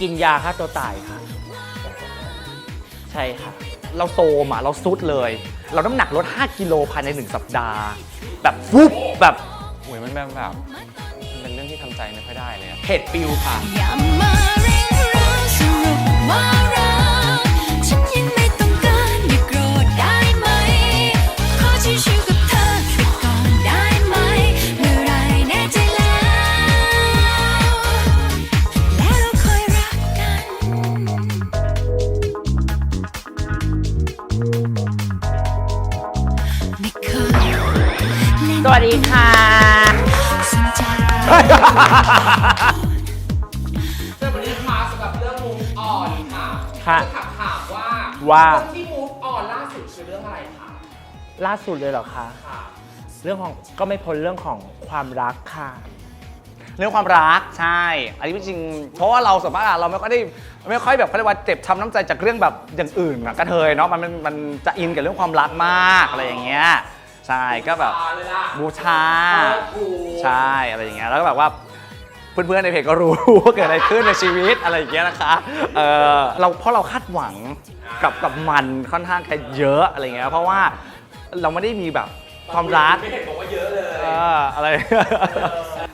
กินยาฆ่าตัวตายค่ะ ใช่ค่ะ เราโตมอะเราซุดเลย เราน้ำหนักลด 5 กิโลภายใน 1 สัปดาห์ แบบฟุบแบบโอ้ยมันแบบแบบมันเป็นเรื่องที่ทำใจไม่ค่อยได้เลยอะ เพจปิวค่ะ อย่ามาเร่งร้าวสรุปว่ารัก วัสดีค่ะสนใจสวัสดีค่ะสำหรับเรื่อง move on ค่ะค่ะจะถามถามว่าว่า เรื่องที่ move on ล่าสุดคือเรื่องอะไรคะล่าสุดเลยเหรอคะ ค่ะ เรื่องของก็ไม่พ้นเรื่องของความรักค่ะ เรื่องความรักใช่ อันนี้จริงๆเพราะว่าเราสมมติเราไม่ค่อยได้ไม่ค่อยแบบเขาเรียกว่าเจ็บช้ำน้ำใจจากเรื่องแบบอย่างอื่นอะกระเทยเนาะมันมันมันจะอินกับเรื่องความรักมากอะไรอย่างเงี้ย ใช่ก็แบบตาเลยล่ะบูชาเออถูกใช่อะไรอย่างเงี้ยแล้วก็แบบว่าเพื่อนๆในเพจก็รู้ว่าเกิดอะไรขึ้นในชีวิตอะไรอย่างเงี้ยนะคะเออเราเพราะเราคาดหวังกับกับมันค่อนข้างจะเยอะอะไรเงี้ยเพราะว่าเราไม่ได้มีแบบความรักไม่เห็นบอกว่าเยอะเลยเอออะไร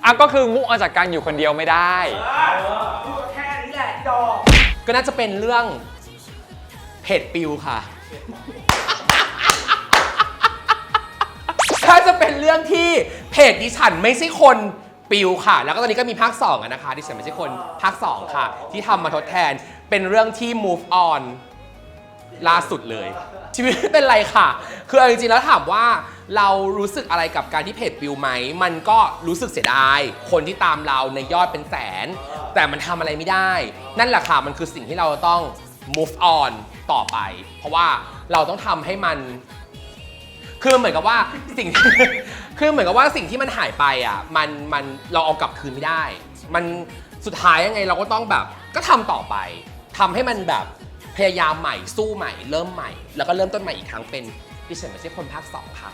อะก็คือมุกออกจากการอยู่คนเดียวไม่ได้พูดแค่นี้แหละดอกก็น่าจะเป็นเรื่องเพจปิวค่ะ ถ้าจะเป็นเรื่องที่เพจดิฉันไม่ใช่คนปิวค่ะ แล้วก็ตอนนี้ก็มีภาค2อะนะคะดิฉันไม่ใช่คนภาค 2 ค่ะ ที่ทำมาทดแทนเป็นเรื่องที่ move on ล่าสุดเลย ชีวิตไม่เป็นไรค่ะ คือเอาจริงๆแล้วถามว่าเรารู้สึกอะไรกับการที่เพจปิวไหม มันก็รู้สึกเสียดาย คนที่ตามเราในยอดเป็นแสน แต่มันทำอะไรไม่ได้ นั่นแหละค่ะ มันคือสิ่งที่เราต้อง move on ต่อไป เพราะว่าเราต้องทำให้มัน คือเหมือนกับว่าสิ่ง คือเหมือนกับว่าสิ่งที่มันหายไปอะ มันมันเราเอากลับคืนไม่ได้ มันสุดท้ายยังไงเราก็ต้องแบบก็ทำต่อไปทำให้มันแบบพยายามใหม่สู้ใหม่ เริ่มใหม่ แล้วก็เริ่มต้นใหม่อีกครั้งเป็นดิฉันไม่ใช่คนภาคสองค่ะ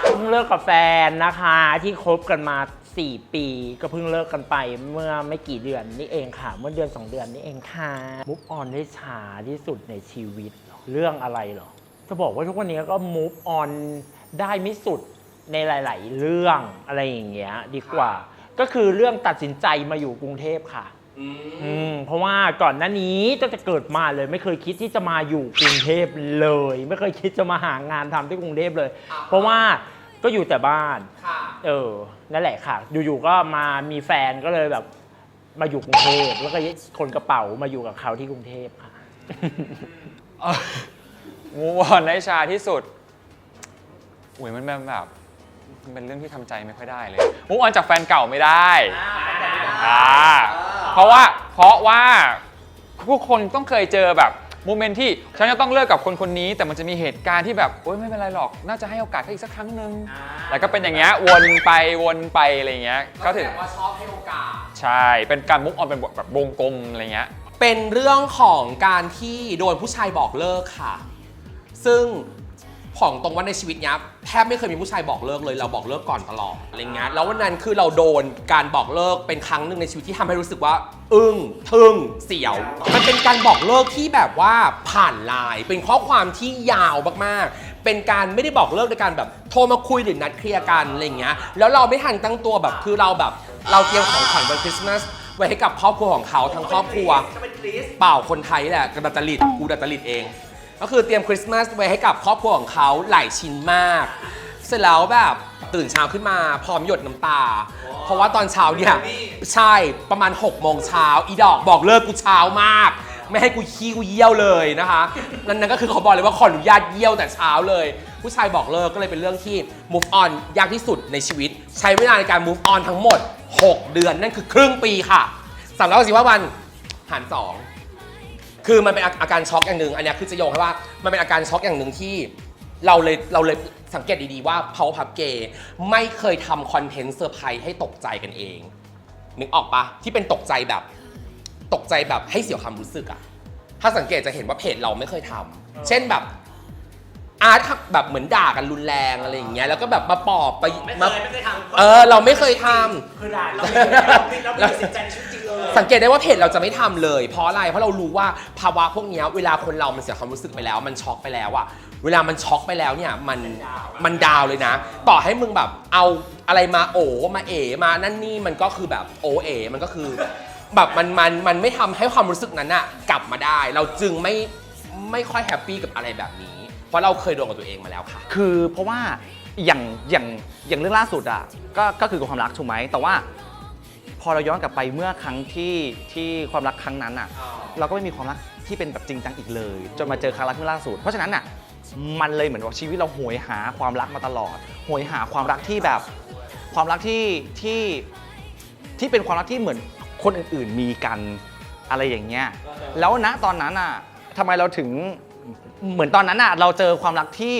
เพิ่งเลิกกับแฟนนะคะ ที่คบกันมา 4 ปี ก็เพิ่งเลิกกันไปเมื่อไม่กี่เดือนนี่เองค่ะ เมื่อเดือน 2 เดือนนี่เองค่ะมุฟออนได้ช้าที่สุดในชีวิตเหรอเรื่องอะไรเหรอ จะบอกว่าทุกวันนี้ก็มุฟออนได้ไม่สุดในหลาย ๆ เรื่องอะไรอย่างเงี้ยดีกว่า ก็คือเรื่องตัดสินใจมาอยู่กรุงเทพค่ะอืมเพราะว่าก่อนหน้านี้ตั้งแต่เกิดมาเลย ไม่เคยคิดที่จะมาอยู่กรุงเทพเลย ไม่เคยคิดจะมาหางานทำที่กรุงเทพเลย อ่า เพราะว่าก็อยู่แต่บ้าน ค่ะ เออ นั่นแหละค่ะ อยู่ๆ ก็มามีแฟนก็เลยแบบ มาอยู่กรุงเทพแล้วก็คนกระเป๋ามาอยู่กับเขาที่กรุงเทพค่ะ มูวอนได้ชาที่สุดโอ้ยมันแบบแบบมันเป็นเรื่องที่ทำใจไม่ค่อยได้เลยมูวอนจากแฟนเก่าไม่ได้อ่าเพราะว่าเพราะว่าทุกคนต้องเคยเจอแบบโมเมนต์ที่ฉันจะต้องเลิกกับคนคนนี้ แต่มันจะมีเหตุการณ์ที่แบบโอ๊ยไม่เป็นไรหรอก น่าจะให้โอกาสเขาอีกสักครั้งหนึ่งแล้วก็เป็นอย่างเงี้ยวนไปวนไปอะไรเงี้ยก็ถึง ว่าชอบให้โอกาส ใช่ เป็นการมุกออนเป็นแบบวงกลมอะไรเงี้ย เป็นเรื่องของการที่โดนผู้ชายบอกเลิกค่ะ ซึ่งของตรงว่าในชีวิตเนี้ยแทบไม่เคยมีผู้ชายบอกเลิกเลยเราบอกเลิกก่อนตลอดอะไรเงี้ยแล้ววันนั้นคือเราโดนการบอกเลิกเป็นครั้งหนึ่งในชีวิตที่ทำให้รู้สึกว่า อึ้งทึ่งเสียว มันเป็นการบอกเลิกที่แบบว่าผ่านไลน์เป็นข้อความที่ยาวมากๆ เป็นการไม่ได้บอกเลิกในการแบบโทรมาคุยหรือนัดเคลียร์กันอะไรเงี้ยแล้วเราไม่ทันตั้งตัวแบบคือเราแบบเราเตรียมของขวัญวันคริสต์มาสไว้ให้กับครอบครัวของเขาทั้งครอบครัวเปล่าคนไทยแหละกระดัตจริตกูดัตจริตเอง ก็คือเตรียมคริสต์มาสไว้ให้กับครอบครัวของเขาหลายชิ้นมาก เสร็จแล้วแบบตื่นเช้าขึ้นมาพร้อมหยดน้ำตา เพราะว่าตอนเช้าเนี่ยใช่ประมาณ6กโมงเช้าอีดอกบอกเลิกกูเช้ามาก ไม่ให้กูขี้กูเยี่ยวเลยนะคะนั่นนั่นก็คือเขาบอกเลยว่าขออนุญาตเยี่ยวแต่เช้าเลย ผู้ชายบอกเลิกก็เลยเป็นเรื่องที่ move on ยากที่สุดในชีวิต ใช้เวลาในการ move on ทั้งหมด 6 เดือนนั่นคือครึ่งปีค่ะสามร้อยสิว่าวันหารสอง คือมันเป็นอาอาการช็อกอย่างหนึ่งอันเนี้ยคือจะโยงให้ว่ามันเป็นอาการช็อกอย่างหนึ่งที่เราเลยเราเลยสังเกตดีๆว่า Power Pub Gay ไม่เคยทำคอนเทนต์เซอร์ไพรส์ให้ตกใจกันเอง นึกออกปะที่เป็นตกใจแบบ ตกใจแบบให้เสียความรู้สึกอะถ้าสังเกตจะเห็นว่าเพจเราไม่เคยทำเช่นแบบ อาร์ตแบบเหมือนด่ากันรุนแรงอะไรอย่างเงี้ยแล้วก็แบบมาปอบไปไม่เคยมาไม่เคยทำเออ เราไม่เคยทำ คือด่าเราเราเราไม่ตัดสินใจในชีวิตจริงเลสังเกตได้ว่าเพจเราจะไม่ทำเลย เพราะอะไร เพราะเรารู้ว่าภาวะพวกเนี้ยเวลาคนเรา มันเสียความรู้สึกไปแล้ว มันช็อกไปแล้วอะเวลามันช็อกไปแล้วเนี่ย มัน มันดาวเลยนะ ต่อให้มึงแบบเอาอะไรมาโอมาเอมานั่นนี่มันก็คือแบบโอเอ มันก็คือ แบบมันมันมันไม่ทำให้ความรู้สึกนั้นอะกลับมาได้ เราจึงไม่ไม่ค่อยแฮปปี้กับอะไรแบบนี้ เพราะเราเคยโดนกับตัวเองมาแล้วค่ะ คือเพราะว่าอย่างอย่างอย่างเรื่องล่าสุดอะก็ก็คือความรักถูกไหมแต่ว่า พอเราย้อนกลับไปเมื่อครั้งที่ที่ความรักครั้งนั้นอะ เราก็ไม่มีความรักที่เป็นแบบจริงจังอีกเลย จนมาเจอครั้งรักที่ล่าสุด เพราะฉะนั้นอะมันเลยเหมือนว่าชีวิตเราโหยหาความรักมาตลอดโหยหาความรักที่แบบความรักที่ที่ที่เป็นความรักที่เหมือนคนอื่นๆมีกันอะไรอย่างเงี้ยแล้วณตอนนั้นอะทำไมเราถึง เหมือนตอนนั้นอะเราเจอความรักที่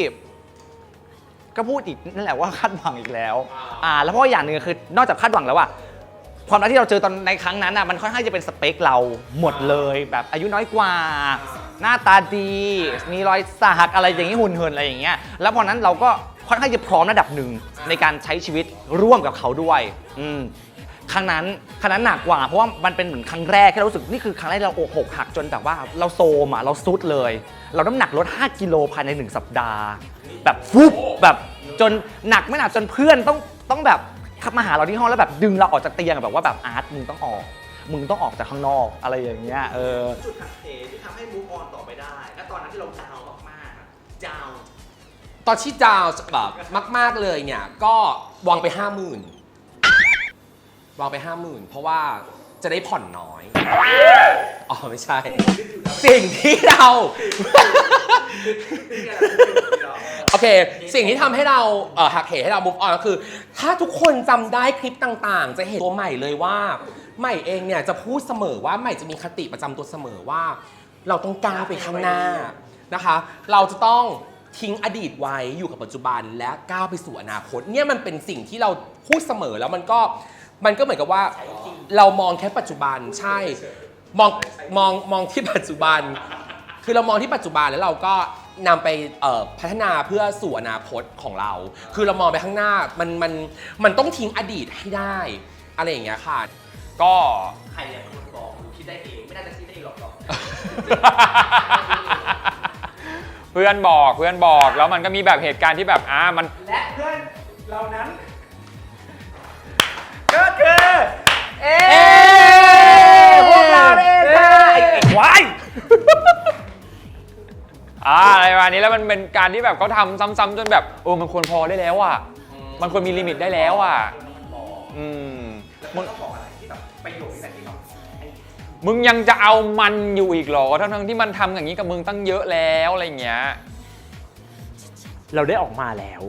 ก็พูดอีกนั่นแหละว่าคาดหวังอีกแล้วอ่าแล้วเพราะว่าอย่างหนึ่งคือนอกจากคาดหวังแล้วอะความรักที่เราเจอตอนในครั้งนั้นอะมันค่อนข้างจะเป็นสเปคเราหมดเลยแบบอายุน้อยกว่า หน้าตาดี มีรอยสักอะไรอย่างนี้หุ่นเหินอะไรอย่างเงี้ยแล้วพอนั้นเราก็ค่อนข้างจะพร้อมระดับหนึ่งในการใช้ชีวิตร่วมกับเขาด้วย อืม ครั้งนั้นครั้งนั้นหนักกว่า เพราะว่ามันเป็นเหมือนครั้งแรกที่เรารู้สึกนี่คือครั้งแรกที่เราอกหักหักจนแบบว่าเราโซมอะเราซุดเลย เราน้ำหนักลด 5 กิโลภายใน 1 สัปดาห์ แบบฟุบแบบจนหนักไม่หนักจนเพื่อนต้องต้องแบบขับมาหาเราที่ห้องแล้วแบบดึงเราออกจากเตียงแบบว่าแบบอาร์ตมึงต้องออก มึงต้องออกจากข้างนอกอะไรอย่างเงี้ยเออจุดหักเหที่ทำให้มูฟออนต่อไปได้และตอนนั้นที่เราดาวมากๆดาว ตอนที่ดาวน์แบบมาก ๆเลยเนี่ยก็วางไปห้าหมื่น วางไปห้าหมื่นเพราะว่าจะได้ผ่อนน้อย อ๋อ ไม่ใช่ สิ่งที่เรา โอเค สิ่งที่ทำให้เราเอ่อหักเหให้เรา move on ก็คือ ถ้าทุกคนจำได้คลิปต่างๆ จะเห็นตัวใหม่เลยว่า ใหม่เองเนี่ยจะพูดเสมอว่าใหม่จะมีคติประจำตัวเสมอว่า เราต้องก้าวไปข้างหน้านะคะ เราจะต้องทิ้งอดีตไว้อยู่กับปัจจุบันและก้าวไปสู่อนาคต เนี่ยมันเป็นสิ่งที่เราพูดเสมอแล้วมันก็ มันก็เหมือนกับว่าเรามองแค่ปัจจุบันใช่ มองมองมองที่ปัจจุบัน คือเรามองที่ปัจจุบันแล้วเราก็นำไปเอ่อพัฒนาเพื่อสู่อนาคตของเรา คือเรามองไปข้างหน้ามันมันมันต้องทิ้งอดีตให้ได้ อะไรอย่างเงี้ยค่ะ ก็ใครเนี่ยคนบอกคิดได้เองไม่น่าจะคิดได้เองหรอกเพื่อนบอกเพื่อนบอกแล้วมันก็มีแบบเหตุการณ์ที่แบบอ่ามันและเพื่อนเรานั้น แล้วมันเป็นการที่แบบเขาทำซ้ำๆจนแบบโอ้มันควรพอได้แล้วอะมันควรมีลิมิตได้แล้วอะอืมมึงมึงยังจะเอามันอยู่อีกเหรอทั้งๆที่มันทำอย่างนี้กับมึงตั้งเยอะแล้วอะไรอย่างเงี้ย เราได้ออกมาแล้ว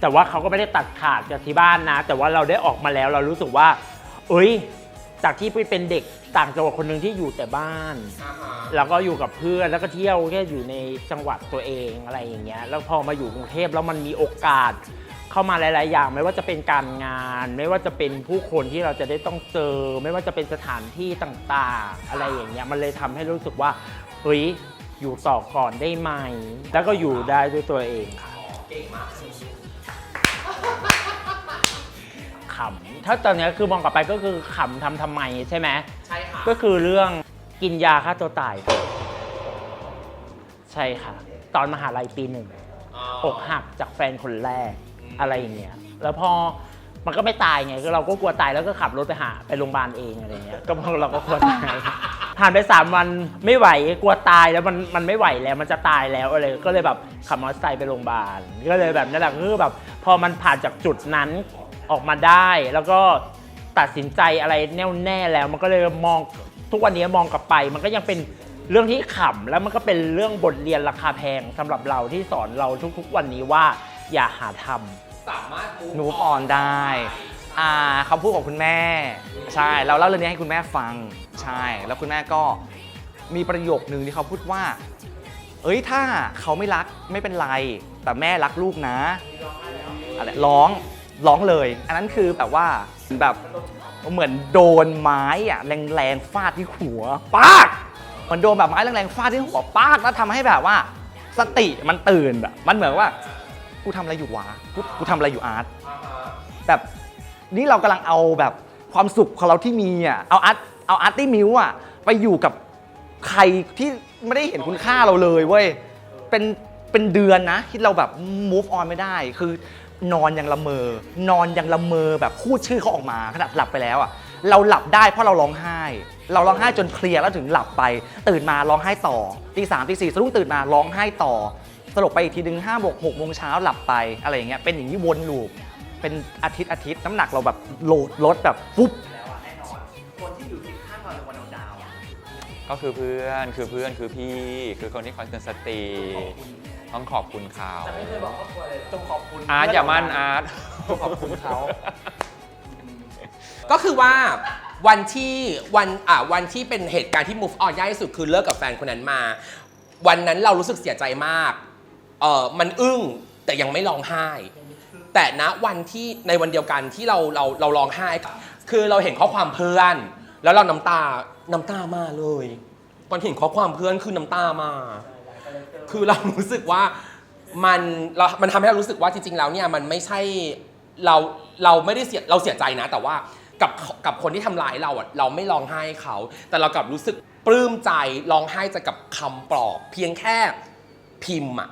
แต่ว่าเขาก็ไม่ได้ตัดขาดจากที่บ้านนะ แต่ว่าเราได้ออกมาแล้วเรารู้สึกว่า เอ้ย จากที่เป็นเด็กต่างจังหวัดคนหนึ่งที่อยู่แต่บ้าน แล้วก็อยู่กับเพื่อนแล้วก็เที่ยวแค่อยู่ในจังหวัดตัวเองอะไรอย่างเงี้ยแล้วพอมาอยู่กรุงเทพแล้วมันมีโอกาส เข้ามาหลาย ๆ อย่าง ไม่ว่าจะเป็นการงาน ไม่ว่าจะเป็นผู้คนที่เราจะได้ต้องเจอ ไม่ว่าจะเป็นสถานที่ต่าง ๆ อะไรอย่างเงี้ยมันเลยทำให้รู้สึกว่าเฮ้ยอยู่ต่อก่อนได้ไหมแล้วก็อยู่ได้ด้วยตัวเองค่ะขำ ถ้าตอนเนี้ยคือมองกลับไปก็คือขำทำทำไมใช่ไหมใช่ค่ะก็คือเรื่องกินยาฆ่าตัวตายค่ะใช่ค่ะ ตอนมหาลัยปีหนึ่งอกหักจากแฟนคนแรกอะไรอย่างเงี้ยแล้วพอมันก็ไม่ตายไงก็เราก็กลัวตายแล้วก็ขับรถไปหาไปโรงพยาบาลเองอะไรเงี้ยก็เราก็กลัวตายผ่านไปสามวันไม่ไหวกลัวตายแล้วมันมันไม่ไหวแล้วมันจะตายแล้วอะไรก็เลยแบบขับมอเตอร์ไซค์ไปโรงพยาบาลก็เลยแบบนั่นแหละคือแบบพอมันผ่านจากจุดนั้น ออกมาได้ แล้วก็ตัดสินใจอะไรแน่วแน่แล้ว มันก็เลยมองทุกวันนี้มองกลับไป มันก็ยังเป็นเรื่องที่ขำแล้วมันก็เป็นเรื่องบทเรียนราคาแพงสำหรับเราที่สอนเราทุกๆ วันนี้ว่าอย่าหาทำ สามารถมูฟออนได้ อ่าคำพูดของคุณแม่ ใช่ เราเล่าเรื่องนี้ให้คุณแม่ฟัง ใช่ แล้วคุณแม่ก็มีประโยคนึงที่เขาพูดว่า เอ้ย ถ้าเขาไม่รักไม่เป็นไร แต่แม่รักลูกนะ อะไร ร้อง ร้องเลย อันนั้นคือแบบว่าแบบเหมือนโดนไม้อะแรงๆฟาดที่หัวปากเหมันโดนแบบไม้แรงๆฟาดที่หัวปากแล้วทำให้แบบว่า สติมันตื่นแบบมันเหมือนว่ากูทำอะไรอยู่วะกูกูทำอะไรอยู่อาร์ตแบบนี่เรากำลังเอาแบบความสุขของเราที่มีอะเอาอาร์ตเอาอาร์ตี้มิวอะไปอยู่กับใครที่ไม่ได้เห็นคุณค่าเราเลยเว้ยเป็นเป็นเดือนนะที่เราแบบ move on ไม่ได้ คือ นอนยังละเมอ นอนยังละเมอแบบพูดชื่อเขาออกมาขนาดหลับไปแล้วอะเราหลับได้เพราะเราร้องไห้ เราร้องไห้จนเพลียร์แล้วถึงหลับไป ตื่นมาร้องไห้ต่อตีสามตีสี่สะดุ้งตื่นมาร้องไห้ต่อสลบไปอีกทีหนึ่งห้าโมงหกโมงเช้าหลับไปอะไรอย่างเงี้ยเป็นอย่างนี้วนลูปเป็นอาทิตย์อาทิตย์น้ำหนักเราแบบโหลดลดแบบปุ๊บแน่นอนคนที่อยู่ข้างเราในวันดาวก็คือเพื่อนคือเพื่อนคือพี่ คือคนที่คอยเตือนสติ ต้องขอบคุณเขาแต่ไม่เคยบอกครอบครัวเลยจงขอบคุณอาร์ตอย่ามั่นอาร์ตขอบคุณเขา ก็คือว่าวันที่วันอ่าวันที่เป็นเหตุการณ์ที่ move on ยากที่สุดคือเลิกกับแฟนคนนั้นมา วันนั้นเรารู้สึกเสียใจมากเออมันอึ้งแต่ยังไม่ร้องไห้ แต่ณวันที่ในวันเดียวกันที่เราเราเราร้องไห้ คือเราเห็นข้อความเพื่อน แล้วเราน้ำตาน้ำตามาเลยตอนเห็นข้อความเพื่อนคือน้ำตามา คือเรารู้สึกว่ามันเรามันทำให้เรารู้สึกว่าจริง ๆ แล้วเนี่ยมันไม่ใช่เราเราไม่ได้เสียเราเสียใจนะ แต่ว่ากับกับคนที่ทำร้ายเราอะเราไม่ร้องไห้เขา แต่เรากลับรู้สึกปลื้มใจร้องไห้จะกับคำปลอบ เพียงแค่พิมพ์อะ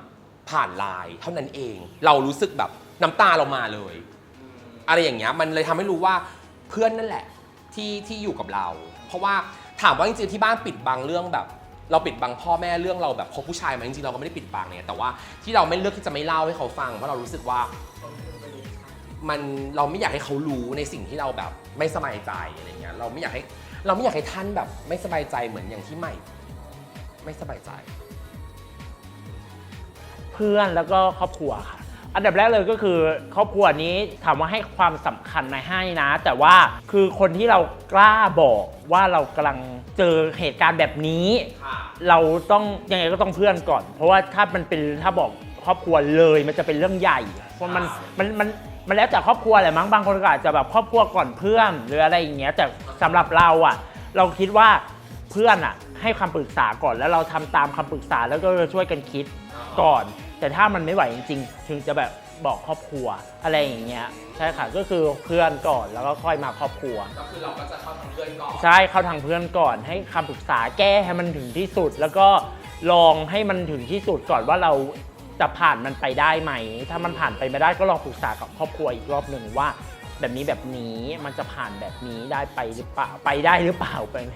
ผ่านไลน์เท่านั้นเอง เรารู้สึกแบบน้ำตาเรามาเลย อะไรอย่างเงี้ยมันเลยทำให้รู้ว่าเพื่อนนั่นแหละที่ที่อยู่กับเรา เพราะว่าถามว่าจริงๆที่บ้านปิดบังเรื่องแบบ เราปิดบังพ่อแม่เรื่องเราแบบคบผู้ชายมาจริงๆเราก็ไม่ได้ปิดบังเนี่ยแต่ว่าที่เราไม่เลือกที่จะไม่เล่าให้เขาฟังเพราะเรารู้สึกว่ามันเราไม่อยากให้เขารู้ในสิ่งที่เราแบบไม่สบายใจอะไรเงี้ยเราไม่อยากให้เราไม่อยากให้ท่านแบบ ไม่สบายใจเหมือนอย่างที่ใหม่ ไม่สบายใจ เพื่อนแล้วก็ครอบครัวค่ะ อันดับแรกเลยก็คือครอบครัวนี้ถามว่าให้ความสำคัญไหมให้นะ แต่ว่าคือคนที่เรากล้าบอกว่าเรากำลังเจอเหตุการณ์แบบนี้ เราต้องยังไงก็ต้องเพื่อนก่อน เพราะว่าถ้ามันเป็นถ้าบอกครอบครัวเลยมันจะเป็นเรื่องใหญ่เพราะมันมันมันมันแล้วแต่ครอบครัวแหละมั้งบางคนก็อาจจะแบบครอบครัวก่อนเพื่อนหรืออะไรอย่างเงี้ยแต่สำหรับเราอะ เราคิดว่าเพื่อนอะ ให้คำปรึกษาก่อนแล้วเราทำตามคำปรึกษาแล้วก็ช่วยกันคิดก่อน แต่ถ้ามันไม่ไหวจริงๆ ถึงจะแบบบอกครอบครัวอะไรอย่างเงี้ยใช่ค่ะก็คือเพื่อนก่อนแล้วก็ค่อยมาครอบครัว ก็คือเราก็จะเข้าทางเพื่อนก่อน ใช่เข้าทางเพื่อนก่อน ให้คำปรึกษาแก้ให้มันถึงที่สุด แล้วก็ลองให้มันถึงที่สุดก่อนว่าเราจะผ่านมันไปได้ไหม ถ้ามันผ่านไปไม่ได้ก็ลองปรึกษากับครอบครัวอีกรอบหนึ่งว่า แบบนี้แบบนี้มันจะผ่านแบบนี้ได้ไปหรือเปล่าไปได้หรือเปล่าไปไหม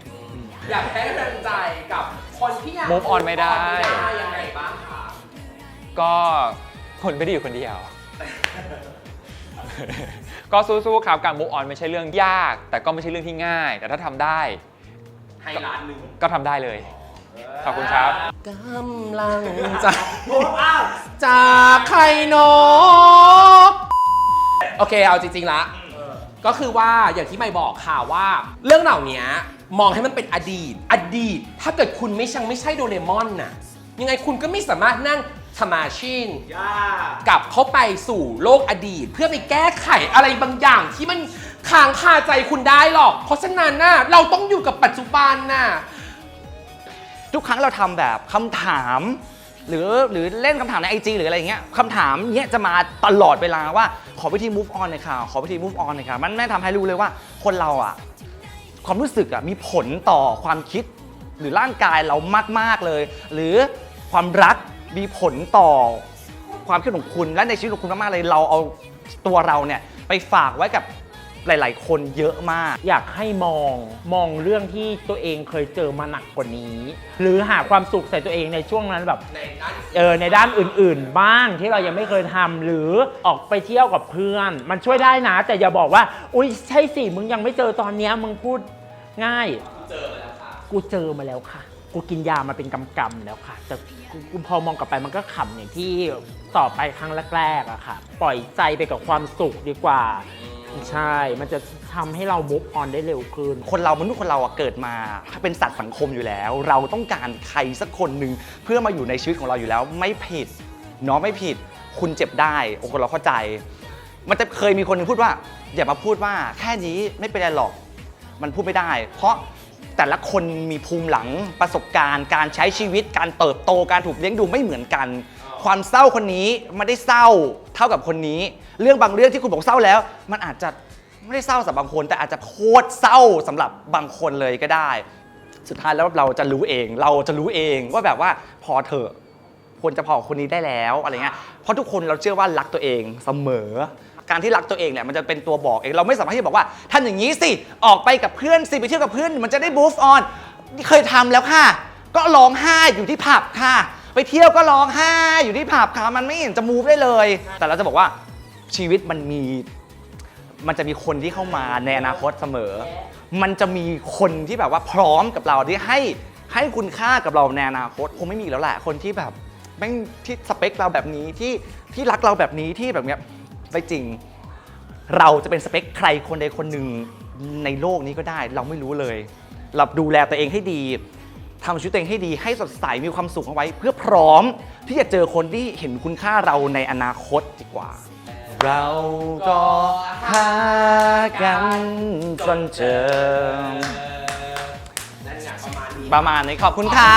อยากให้กำลังใจกับคนที่ยัง Move on ไม่ได้ move on ไม่ได้ยังไงบ้างคะ ก็คนไม่ได้อยู่คนเดียว ก็สู้ๆครับการ move on ไม่ใช่เรื่องยาก แต่ก็ไม่ใช่เรื่องที่ง่าย แต่ถ้าทำได้ ให้ล้านหนึ่งก็ทำได้เลย ขอบคุณครับ กำลังใจจากใครเนอะโอเคเอาจริงๆละ ก็คือว่าอย่างที่ไม่บอกค่ะว่า เรื่องเหล่านี้มองให้มันเป็นอดีต อดีต ถ้าเกิดคุณไม่ช่างไม่ใช่โดเรมอนน่ะ ยังไงคุณก็ไม่สามารถนั่ง ทำมาชินกลับเข้าไปสู่โลกอดีต เพื่อไปแก้ไขอะไรบางอย่างที่มันค้างคาใจคุณได้หรอก เพราะฉะนั้นน่ะเราต้องอยู่กับปัจจุบันน่ะทุกครั้งเราทำแบบคำถาม หรือหรือเล่นคำถามในไอจหรืออะไรอย่างเงี้ยคำถามเนี้ยจะมาตลอดเวลาว่าขอวิธี move on หน่อยค่ะ ขอวิธี move on หน่อยค่ะ มันแม่ทำให้รู้เลยว่าคนเราอะความรู้สึกอะมีผลต่อความคิดหรือร่างกายเรามาก ๆเลย หรือความรัก มีผลต่อความคิดของคุณและในชีวิตของคุณมากๆเลยเราเอาตัวเราเนี่ยไปฝากไว้กับหลาย ๆ คนเยอะมาก อยากให้มองมองเรื่องที่ตัวเองเคยเจอมาหนักกว่านี้ หรือหาความสุขใส่ตัวเองในช่วงนั้นแบบในด้านเออในด้านอื่น ๆ บ้างที่เรายังไม่เคยทำหรือออกไปเที่ยวกับเพื่อน มันช่วยได้นะ แต่อย่าบอกว่า อุ้ยใช่สิมึงยังไม่เจอตอนเนี้ยมึงพูดง่ายเจอมาแล้วค่ะกูเจอมาแล้วค่ะ กูกินยามาเป็นกำๆแล้วค่ะ แต่กูกูพอมองกลับไปมันก็ขำอย่างที่ต่อไปครั้งแรกๆอะค่ะ ปล่อยใจไปกับความสุขดีกว่า ใช่ มันจะทำให้เรามุกออนได้เร็วขึ้น คนเรามนุษย์คนเราอะเกิดมาเป็นสัตว์สังคมอยู่แล้ว เราต้องการใครสักคนหนึ่งเพื่อมาอยู่ในชีวิตของเราอยู่แล้ว ไม่ผิดเนาะไม่ผิด คุณเจ็บได้โอ้คนเราเข้าใจ มันจะเคยมีคนหนึงพูดว่า อย่ามาพูดว่าแค่นี้ไม่เป็นไรหรอก มันพูดไม่ได้ เพราะ แต่ละคนมีภูมิหลังประสบการณ์ การใช้ชีวิตการเติบโตการถูกเลี้ยงดูไม่เหมือนกัน ความเศร้าคนนี้ไม่ได้เศร้าเท่ากับคนนี้ เรื่องบางเรื่องที่คุณบอกเศร้าแล้ว มันอาจจะไม่ได้เศร้าสำหรับบางคน แต่อาจจะโคตรเศร้าสำหรับบางคนเลยก็ได้ สุดท้ายแล้วเราจะรู้เอง เราจะรู้เองว่าแบบว่าพอเถอะควรจะพอคนนี้ได้แล้วอะไรเงี้ยเพราะทุกคนเราเชื่อว่ารักตัวเองเสมอ การที่รักตัวเองเนี่ยมันจะเป็นตัวบอกเองเราไม่สามารถที่จะบอกว่าท่านอย่างนี้สิออกไปกับเพื่อนสิไปเที่ยวกับเพื่อนมันจะได้ move on นี่เคยทำแล้วค่ะ ก็ร้องไห้อยู่ที่ผับค่ะ ไปเที่ยวก็ร้องไห้อยู่ที่ผับค่ะมันไม่เห็นจะ move ได้เลย แต่เราจะบอกว่าชีวิตมันมีมันจะมีคนที่เข้ามาในอนาคตเสมอ มันจะมีคนที่แบบว่าพร้อมกับเราที่ให้ให้คุณค่ากับเราในอนาคตคงไม่มีแล้วแหละคนที่แบบแม่งที่สเปคเราแบบนี้ที่ที่รักเราแบบนี้ที่แบบเนี้ย ไม่จริง เราจะเป็นสเปคใครคนใดคนหนึ่งในโลกนี้ก็ได้ เราไม่รู้เลยเราดูแลตัวเองให้ดีทำชีวิตตัวเองให้ดีให้สดใสมีความสุขเอาไว้ เพื่อพร้อมที่จะเจอคนที่เห็นคุณค่าเราในอนาคตดีกว่า เราก็หากันจนเจอ นั่นไงประมาณนี้ ประมาณนี้ขอบคุณค่ะ